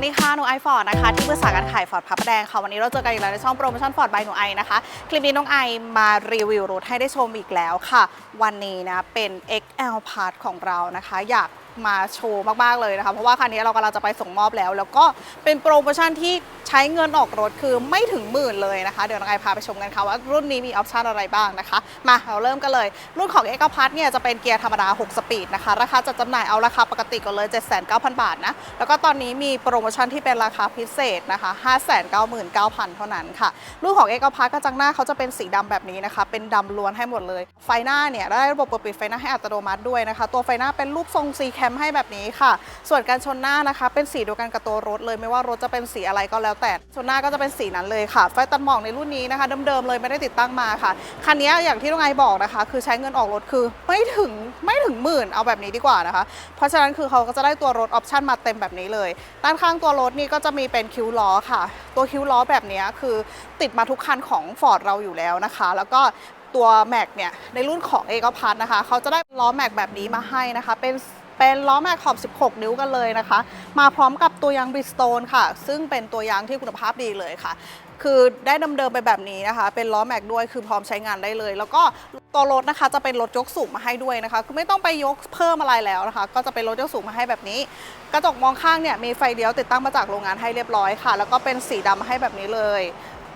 วัสดีค่ะหนูไอฟอร์ดนะคะที่ปรึกษาการขายฟอร์ดพระประแดงค่ะวันนี้เราเจอกันอีกแล้วในช่องโปรโมชั่นฟอร์ดบายหนูไอนะคะ คลิปนี้น้องไอมารีวิวรถให้ได้ชมอีกแล้วค่ะ วันนี้นะเป็น XL Part ของเรานะคะ อยาก มาโชว์มากๆเลยนะคะ เพราะว่าคันนี้เรากำลังจะไปส่งมอบแล้ว แล้วก็เป็นโปรโมชั่นที่ใช้เงินออกรถคือไม่ถึงหมื่นเลยนะคะ เดี๋ยวน้องไอพาไปชมกันค่ะว่ารุ่นนี้มีออปชันอะไรบ้างนะคะ มาเราเริ่มกันเลย รุ่นของ x อ p a r t เนี่ยจะเป็นเกียร์ธรรมดา 6 สปีดนะคะ ราคาจัดจำหน่ายเอาราคาปกติก่อนเลย 79,000 บาทนะ แล้วก็ตอนนี้มีโปรโมชั่นที่เป็นราคาพิเศษนะคะ 599,000 เท่านั้นค่ะ รุ่นของ x อ p a r t กระจังหน้าเขาจะเป็นสีดำแบบนี้นะคะ เป็นดำล้วนให้หมดเลย ไฟหน้าเนี่ยได้ระบบเปิดปิดไฟหน้าให้อัตโนมัติด้วยนะคะ ตัวไฟหน้าเป็นรูปทรง C cam ให้แบบนี้ค่ะ ส่วนการชนหน้านะคะ เป็นสีเดียวกันกับตัวรถเลย ไม่ว่ารถจะเป็นสีอะไรก็แล้วแต่ ชนหน้าก็จะเป็นสีนั้นเลยค่ะ ไฟตัดหมอกในรุ่นนี้นะคะเดิมๆเลยไม่ได้ติดตั้งมาค่ะ คันนี้อย่างที่น้องไอบอกนะคะ คือใช้เงินออกรถคือไม่ถึงไม่ถึงหมื่นเอาแบบนี้ดีกว่านะคะ เพราะฉะนั้นคือเขาก็จะได้ตัวรถออปชั่นมาเต็มแบบนี้เลย ด้านข้างตัวรถนี่ก็จะมีเป็นคิ้วล้อค่ะ ตัวคิ้วล้อแบบนี้คือติดมาทุกคันของ Ford เราอยู่แล้วนะคะ แล้วก็ตัวแม็กเนี่ยในรุ่นของเอกพัทนะคะ เขาจะได้ล้อแม็กแบบนี้มาให้นะคะ เป็น เป็นล้อแม็กขอบ 16 นิ้วกันเลยนะคะ มาพร้อมกับตัวยางบริสโตนค่ะ ซึ่งเป็นตัวยางที่คุณภาพดีเลยค่ะ คือได้เดิมๆไปแบบนี้นะคะ เป็นล้อแม็กด้วยคือพร้อมใช้งานได้เลย แล้วก็ตัวรถนะคะจะเป็นรถยกสูงมาให้ด้วยนะคะ คือไม่ต้องไปยกเพิ่มอะไรแล้วนะคะ ก็จะเป็นรถยกสูงมาให้แบบนี้ กระจกมองข้างเนี่ยมีไฟเลี้ยวติดตั้งมาจากโรงงานให้เรียบร้อยค่ะ แล้วก็เป็นสีดำมาให้แบบนี้เลย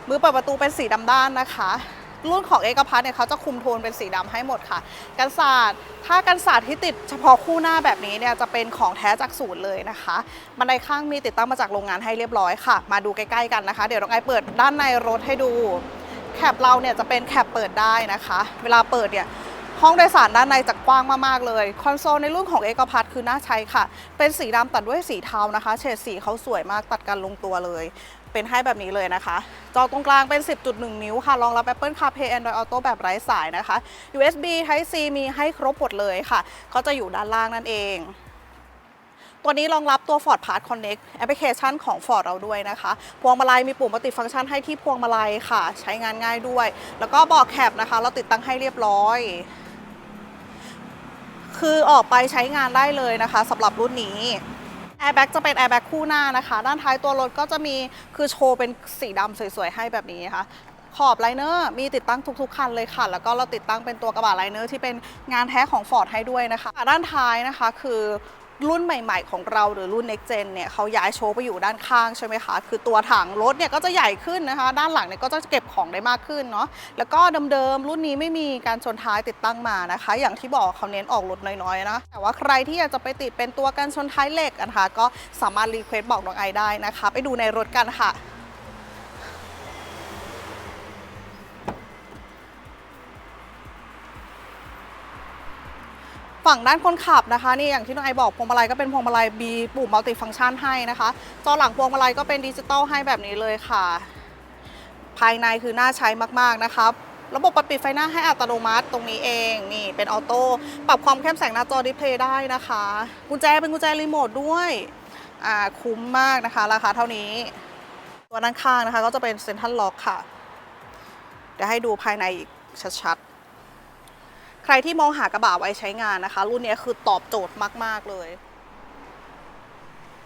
มือเปิดประตูเป็นสีดำด้านนะคะ รุ่นของเอกพัทเนี่ยเขาจะคุมโทนเป็นสีดำให้หมดค่ะ กันศาสตร์ถ้ากันศาสตร์ที่ติดเฉพาะคู่หน้าแบบนี้เนี่ยจะเป็นของแท้จากศูนย์เลยนะคะบันไดข้างมีติดตั้งมาจากโรงงานให้เรียบร้อยค่ะ มาดูใกล้ๆกันนะคะ เดี๋ยวน้องไอเปิดด้านในรถให้ดูแคปเราเนี่ยจะเป็นแคปเปิดได้นะคะ เวลาเปิดเนี่ย ห้องโดยสารด้านในจะกว้างมากๆเลย คอนโซลในรุ่นของเอกพัทคือน่าใช้ค่ะ เป็นสีดำตัดด้วยสีเทานะคะ เฉดสีเขาสวยมากตัดกันลงตัวเลย เป็นให้แบบนี้เลยนะคะ จอตรงกลางเป็น 10.1 นิ้วค่ะ รองรับ Apple CarPlay Android Auto แบบไร้สายนะคะ USB Type C มีให้ครบหมดเลยค่ะ ก็จะอยู่ด้านล่างนั่นเองตัวนี้รองรับตัว Ford Pass Connect แอปพลิเคชันของ Ford เราด้วยนะคะ พวงมาลัยมีปุ่มปฏิฟังก์ชันให้ที่พวงมาลัยค่ะ ใช้งานง่ายด้วย แล้วก็บอกแคปนะคะ เราติดตั้งให้เรียบร้อย คือออกไปใช้งานได้เลยนะคะสำหรับรุ่นนี้แอร์แบ็กจะเป็นแอร์แบ็กคู่หน้านะคะ ด้านท้ายตัวรถก็จะมีคือโชว์เป็นสีดำสวยๆ ให้แบบนี้ค่ะขอบไลเนอร์มีติดตั้งทุกๆคันเลยค่ะ แล้วก็เราติดตั้งเป็นตัวกระบะไลเนอร์ที่เป็นงานแท้ของ Ford ให้ด้วยนะคะ ด้านท้ายนะคะคือ รุ่นใหม่ ๆ ของเราหรือรุ่น Next Gen เนี่ยเขาย้ายโชว์ไปอยู่ด้านข้างใช่ไหมคะ คือตัวถังรถเนี่ยก็จะใหญ่ขึ้นนะคะ ด้านหลังเนี่ยก็จะเก็บของได้มากขึ้นเนาะ แล้วก็เดิมๆรุ่นนี้ไม่มีการชนท้ายติดตั้งมานะคะ อย่างที่บอกเขาเน้นออกรถน้อยๆนะ แต่ว่าใครที่อยากจะไปติดเป็นตัวกันชนท้ายเหล็กนะคะ ก็สามารถรีเควสต์บอกน้องไอได้นะคะ ไปดูในรถกันค่ะ ฝั่งด้านคนขับนะคะนี่อย่างที่น้องไอบอกพวงมาลัยก็เป็นพวงมาลัยมีปุ่มมัลติฟังก์ชันให้นะคะจอหลังพวงมาลัยก็เป็นดิจิตอลให้แบบนี้เลยค่ะ ภายในคือน่าใช้มากๆนะครับระบบปัดปิดไฟหน้าให้อัตโนมัติตรงนี้เองนี่เป็นออโต้ปรับความเข้มแสงหน้าจอดิสเพลย์ได้นะคะกุญแจเป็นกุญแจรีโมทด้วยอ่าคุ้มมากนะคะ ราคาเท่านี้ ตัวด้านข้างนะคะ ก็จะเป็นเซ็นทรัลล็อกค่ะเดี๋ยวให้ดูภายในอีกชัดๆ ใครที่มองหากระบะไว้ใช้งานนะคะ รุ่นนี้คือตอบโจทย์มาก ๆ เลย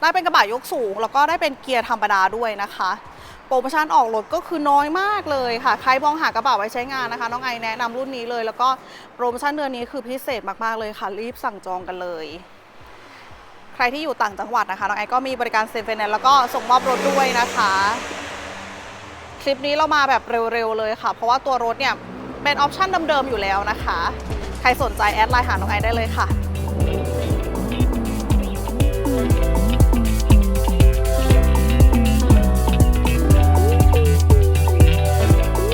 ได้เป็นกระบะยกสูง แล้วก็ได้เป็นเกียร์ธรรมดาด้วยนะคะ โปรโมชั่นออกรถก็คือน้อยมากเลยค่ะ ใครมองหากระบะไว้ใช้งานนะคะ น้องไอแนะนำรุ่นนี้เลย แล้วก็โปรโมชั่นเดือนนี้คือพิเศษมากๆเลยค่ะ รีบสั่งจองกันเลย ใครที่อยู่ต่างจังหวัดนะคะ น้องไอก็มีบริการเซ็นไฟแนนซ์แล้วก็ส่งมอบรถด้วยนะคะ คลิปนี้เรามาแบบเร็วๆเลยค่ะ เพราะว่าตัวรถเนี่ย เป็นออปชันเดิมๆอยู่แล้วนะคะ ใครสนใจแอดไลน์หาน้องไอได้เลยค่ะ